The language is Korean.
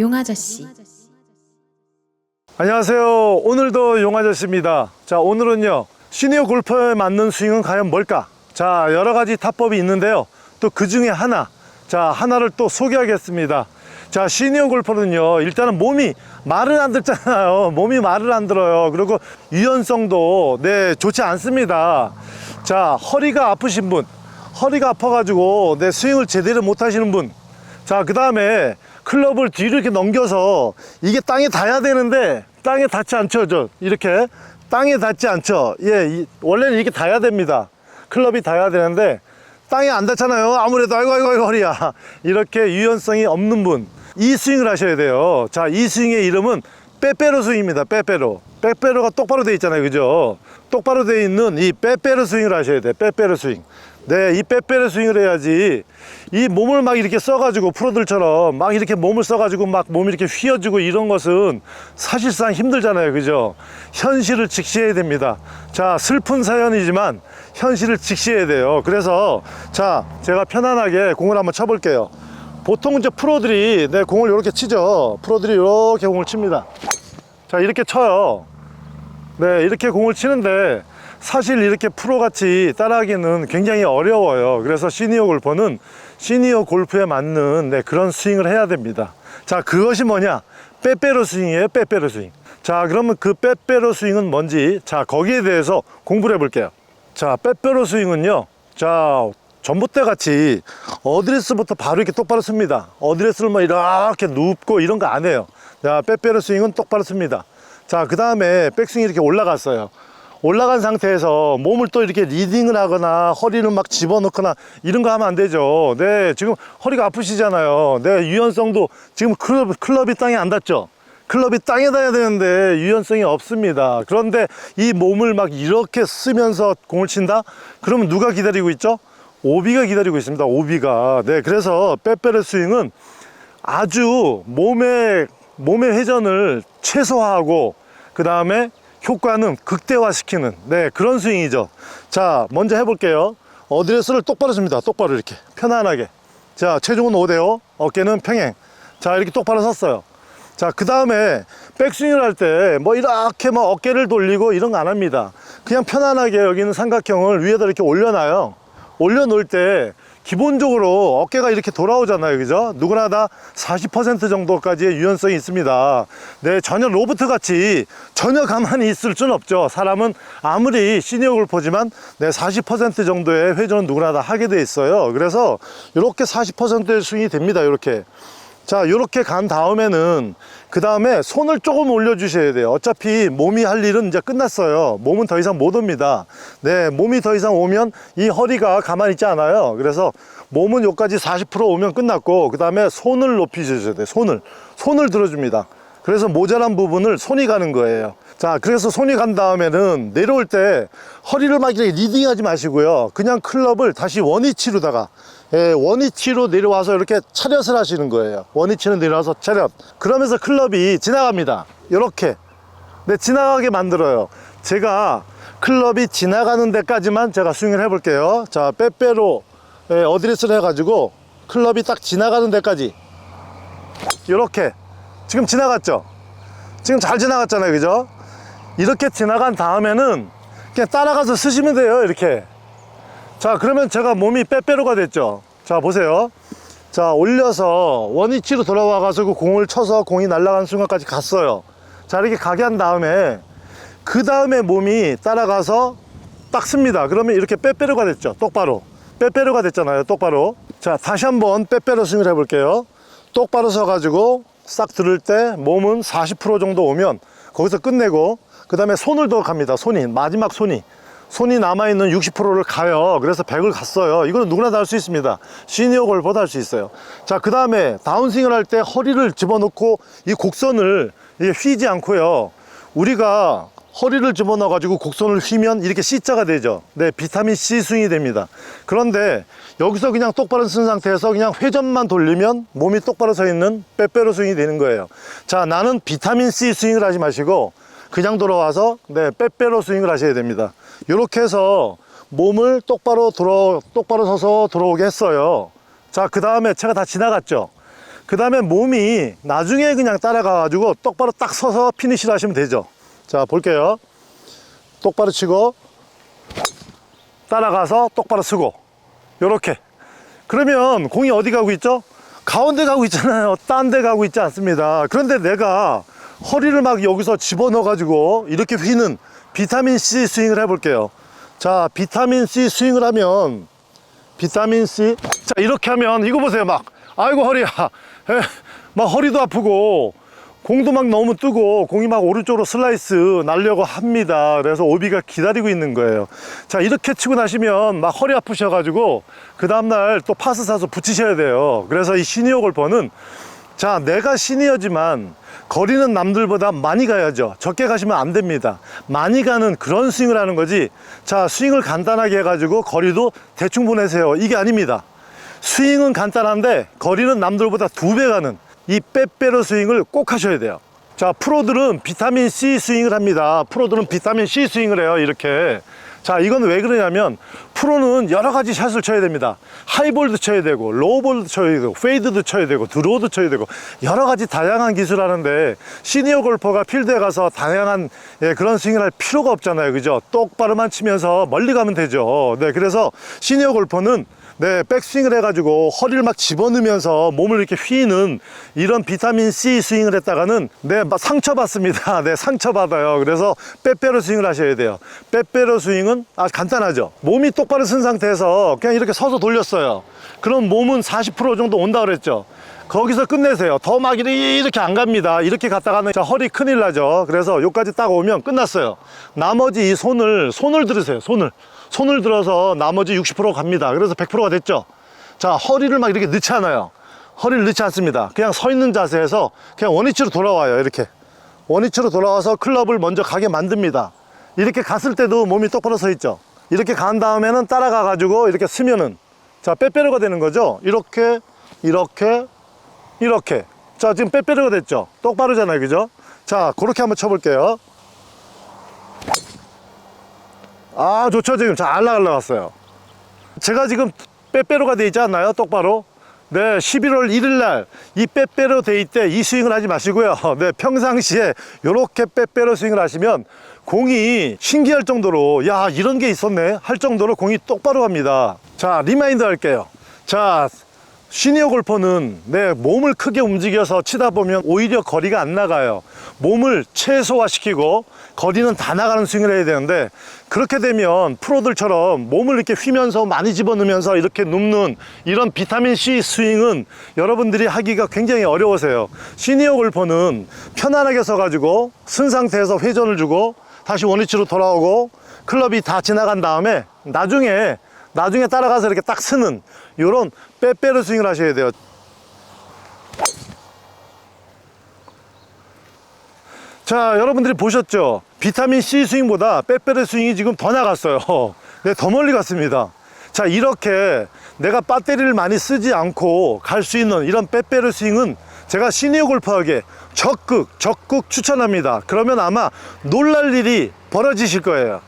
용아저씨 안녕하세요. 오늘도 용아저씨입니다. 자, 오늘은요. 시니어 골퍼에 맞는 스윙은 과연 뭘까? 자, 여러 가지 타법이 있는데요. 또 그 중에 하나. 자, 하나를 또 소개하겠습니다. 자, 시니어 골퍼는요. 일단은 몸이 말을 안 듣잖아요. 몸이 말을 안 들어요. 그리고 유연성도 네, 좋지 않습니다. 자, 허리가 아프신 분. 허리가 아파가지고 내 스윙을 제대로 못 하시는 분. 자, 그 다음에 클럽을 뒤로 이렇게 넘겨서 이게 땅에 닿아야 되는데 땅에 닿지 않죠. 저 이렇게 땅에 닿지 않죠. 예, 이- 원래는 이렇게 닿아야 됩니다. 클럽이 닿아야 되는데 땅에 안 닿잖아요. 아무래도 아이고 아이고 아이고 허리야. 이렇게 유연성이 없는 분. 이 스윙을 하셔야 돼요. 자, 이 스윙의 이름은 빼빼로 스윙입니다. 빼빼로. 빼빼로가 똑바로 돼 있잖아요. 그죠? 똑바로 돼 있는 이 빼빼로 스윙을 하셔야 돼. 빼빼로 스윙. 네, 이 빼빼로 스윙을 해야지 이 몸을 막 이렇게 써가지고 프로들처럼 막 이렇게 몸을 써가지고 막 몸이 이렇게 휘어지고 이런 것은 사실상 힘들잖아요. 그죠? 현실을 직시해야 됩니다. 자, 슬픈 사연이지만 현실을 직시해야 돼요. 그래서 자, 제가 편안하게 공을 한번 쳐볼게요. 보통 이제 프로들이 내 공을 이렇게 치죠. 프로들이 이렇게 공을 칩니다. 자, 이렇게 쳐요. 네, 이렇게 공을 치는데 사실 이렇게 프로같이 따라하기는 굉장히 어려워요. 그래서 시니어 골퍼는 시니어 골프에 맞는 네, 그런 스윙을 해야 됩니다. 자, 그것이 뭐냐? 빼빼로 스윙이에요, 빼빼로 스윙. 자, 그러면 그 빼빼로 스윙은 뭔지, 자, 거기에 대해서 공부를 해 볼게요. 자, 빼빼로 스윙은요, 자, 전봇대 같이 어드레스부터 바로 이렇게 똑바로 씁니다. 어드레스를 뭐 이렇게 눕고 이런 거 안 해요. 자, 빼빼로 스윙은 똑바로 씁니다. 자, 그 다음에 백스윙이 이렇게 올라갔어요. 올라간 상태에서 몸을 또 이렇게 리딩을 하거나 허리를 막 집어넣거나 이런 거 하면 안 되죠. 네, 지금 허리가 아프시잖아요. 네, 유연성도 지금 클럽, 클럽이 땅에 안 닿죠. 클럽이 땅에 닿아야 되는데 유연성이 없습니다. 그런데 이 몸을 막 이렇게 쓰면서 공을 친다? 그러면 누가 기다리고 있죠? 오비가 기다리고 있습니다. 오비가. 네, 그래서 빼빼르 스윙은 아주 몸의 몸의 회전을 최소화하고 그 다음에 효과는 극대화시키는 네 그런 스윙이죠. 자 먼저 해볼게요. 어드레스를 똑바로 줍니다. 똑바로 이렇게 편안하게. 자 체중은 5대5 어깨는 평행. 자 이렇게 똑바로 섰어요. 자 그 다음에 백스윙을 할 때 뭐 이렇게 막 어깨를 돌리고 이런 거 안 합니다. 그냥 편안하게 여기는 삼각형을 위에다 이렇게 올려놔요. 올려놓을 때 기본적으로 어깨가 이렇게 돌아오잖아요. 그죠? 누구나 다 40% 정도까지의 유연성이 있습니다. 네, 전혀 로봇 같이 전혀 가만히 있을 수는 없죠. 사람은 아무리 시니어 골퍼지만 네, 40% 정도의 회전은 누구나 다 하게 돼 있어요. 그래서 이렇게 40%의 스윙이 됩니다. 이렇게. 자, 이렇게 간 다음에는 그 다음에 손을 조금 올려 주셔야 돼요. 어차피 몸이 할 일은 이제 끝났어요. 몸은 더 이상 못 옵니다. 네, 몸이 더 이상 오면 이 허리가 가만히 있지 않아요. 그래서 몸은 여기까지 40% 오면 끝났고 그 다음에 손을 높이셔야 돼요. 손을 손을 들어줍니다. 그래서 모자란 부분을 손이 가는 거예요. 자, 그래서 손이 간 다음에는 내려올 때 허리를 막 이렇게 리딩하지 마시고요. 그냥 클럽을 다시 원위치로다가 예, 원위치로 내려와서 이렇게 차렷을 하시는 거예요. 원위치로 내려와서 차렷. 그러면서 클럽이 지나갑니다. 이렇게. 네, 지나가게 만들어요. 제가 클럽이 지나가는 데까지만 제가 스윙을 해볼게요. 자, 빼빼로 예, 어드레스를 해가지고 클럽이 딱 지나가는 데까지 이렇게 지금 지나갔죠? 지금 잘 지나갔잖아요, 그죠? 이렇게 지나간 다음에는 그냥 따라가서 쓰시면 돼요, 이렇게. 자, 그러면 제가 몸이 빼빼로가 됐죠? 자, 보세요. 자, 올려서 원위치로 돌아와 가지고 공을 쳐서 공이 날아가는 순간까지 갔어요. 자, 이렇게 가게 한 다음에 그 다음에 몸이 따라가서 딱 씁니다. 그러면 이렇게 빼빼로가 됐죠. 똑바로. 빼빼로가 됐잖아요. 똑바로. 자, 다시 한번 빼빼로 스윙을 해 볼게요. 똑바로 서 가지고 싹 들을 때 몸은 40% 정도 오면 거기서 끝내고 그 다음에 손을 더 갑니다. 손이. 마지막 손이. 손이 남아있는 60%를 가요. 그래서 100을 갔어요. 이거는 누구나 다 할 수 있습니다. 시니어 골퍼도 할수 있어요. 자, 그 다음에 다운스윙을 할 때 허리를 집어넣고 이 곡선을 휘지 않고요. 우리가 허리를 집어넣어 가지고 곡선을 휘면 이렇게 C자가 되죠. 네, 비타민 C 스윙이 됩니다. 그런데 여기서 그냥 똑바로 쓴 상태에서 그냥 회전만 돌리면 몸이 똑바로 서 있는 빼빼로 스윙이 되는 거예요. 자, 나는 비타민 C 스윙을 하지 마시고 그냥 돌아와서 네, 빼빼로 스윙을 하셔야 됩니다. 이렇게 해서 몸을 똑바로 들어 똑바로 서서 들어오게 했어요. 자, 그 다음에 제가 다 지나갔죠. 그 다음에 몸이 나중에 그냥 따라가 가지고 똑바로 딱 서서 피니시를 하시면 되죠. 자, 볼게요. 똑바로 치고, 따라가서 똑바로 쓰고, 요렇게. 그러면 공이 어디 가고 있죠? 가운데 가고 있잖아요. 딴 데 가고 있지 않습니다. 그런데 내가 허리를 막 여기서 집어넣어가지고 이렇게 휘는 비타민 C 스윙을 해볼게요. 자, 비타민 C 스윙을 하면 비타민 C. 자, 이렇게 하면 이거 보세요. 막 아이고 허리야. 에, 막 허리도 아프고 공도 막 너무 뜨고 공이 막 오른쪽으로 슬라이스 날려고 합니다. 그래서 오비가 기다리고 있는 거예요. 자, 이렇게 치고 나시면 막 허리 아프셔가지고 그 다음날 또 파스 사서 붙이셔야 돼요. 그래서 이 시니어 골퍼는 자, 내가 시니어지만 거리는 남들보다 많이 가야죠. 적게 가시면 안 됩니다. 많이 가는 그런 스윙을 하는 거지. 자, 스윙을 간단하게 해가지고 거리도 대충 보내세요. 이게 아닙니다. 스윙은 간단한데 거리는 남들보다 두 배 가는 이 빼빼로 스윙을 꼭 하셔야 돼요. 자, 프로들은 비타민 C 스윙을 합니다. 프로들은 비타민 C 스윙을 해요. 이렇게. 자, 이건 왜 그러냐면 프로는 여러 가지 샷을 쳐야 됩니다. 하이볼도 쳐야 되고, 로우볼도 쳐야 되고, 페이드도 쳐야 되고, 드로우도 쳐야 되고, 여러 가지 다양한 기술 하는데 시니어 골퍼가 필드에 가서 다양한 예, 그런 스윙을 할 필요가 없잖아요. 그죠? 똑바로만 치면서 멀리 가면 되죠. 네, 그래서 시니어 골퍼는 네, 백스윙을 해가지고 허리를 막 집어넣으면서 몸을 이렇게 휘는 이런 비타민 C 스윙을 했다가는 네, 막 상처받습니다. 네, 상처받아요. 그래서 빼빼로 스윙을 하셔야 돼요. 빼빼로 스윙은 아, 간단하죠. 몸이 똑바로 쓴 상태에서 그냥 이렇게 서서 돌렸어요. 그럼 몸은 40% 정도 온다 그랬죠. 거기서 끝내세요. 더 막 이렇게 안 갑니다. 이렇게 갔다가는 자, 허리 큰일 나죠. 그래서 여기까지 딱 오면 끝났어요. 나머지 이 손을, 손을 들으세요. 손을. 손을 들어서 나머지 60% 갑니다. 그래서 100%가 됐죠. 자, 허리를 막 이렇게 넣지 않아요. 허리를 넣지 않습니다. 그냥 서 있는 자세에서 그냥 원위치로 돌아와요. 이렇게. 원위치로 돌아와서 클럽을 먼저 가게 만듭니다. 이렇게 갔을 때도 몸이 똑바로 서 있죠. 이렇게 간 다음에는 따라가 가지고 이렇게 쓰면은 자, 빼빼로가 되는 거죠. 이렇게, 이렇게, 이렇게. 자, 지금 빼빼로가 됐죠. 똑바로잖아요. 그죠? 자, 그렇게 한번 쳐볼게요. 아, 좋죠. 지금 잘 나가려갔어요. 제가 지금 빼빼로가 돼 있지 않나요? 똑바로. 네, 11월 1일 날 이 빼빼로 데이 때 이 스윙을 하지 마시고요. 네, 평상시에 이렇게 빼빼로 스윙을 하시면 공이 신기할 정도로 야, 이런 게 있었네 할 정도로 공이 똑바로 갑니다. 자, 리마인드 할게요. 자, 시니어 골퍼는 내 몸을 크게 움직여서 치다 보면 오히려 거리가 안 나가요. 몸을 최소화시키고 거리는 다 나가는 스윙을 해야 되는데 그렇게 되면 프로들처럼 몸을 이렇게 휘면서 많이 집어넣으면서 이렇게 눕는 이런 비타민 C 스윙은 여러분들이 하기가 굉장히 어려우세요. 시니어 골퍼는 편안하게 서가지고 쓴 상태에서 회전을 주고 다시 원위치로 돌아오고 클럽이 다 지나간 다음에 나중에 나중에 따라가서 이렇게 딱 쓰는 이런 빼빼로 스윙을 하셔야 돼요. 자, 여러분들이 보셨죠? 비타민 C 스윙보다 빼빼로 스윙이 지금 더 나갔어요. 네, 더 멀리 갔습니다. 자, 이렇게 내가 배터리를 많이 쓰지 않고 갈 수 있는 이런 빼빼로 스윙은 제가 시니어 골퍼에게 적극, 적극 추천합니다. 그러면 아마 놀랄 일이 벌어지실 거예요.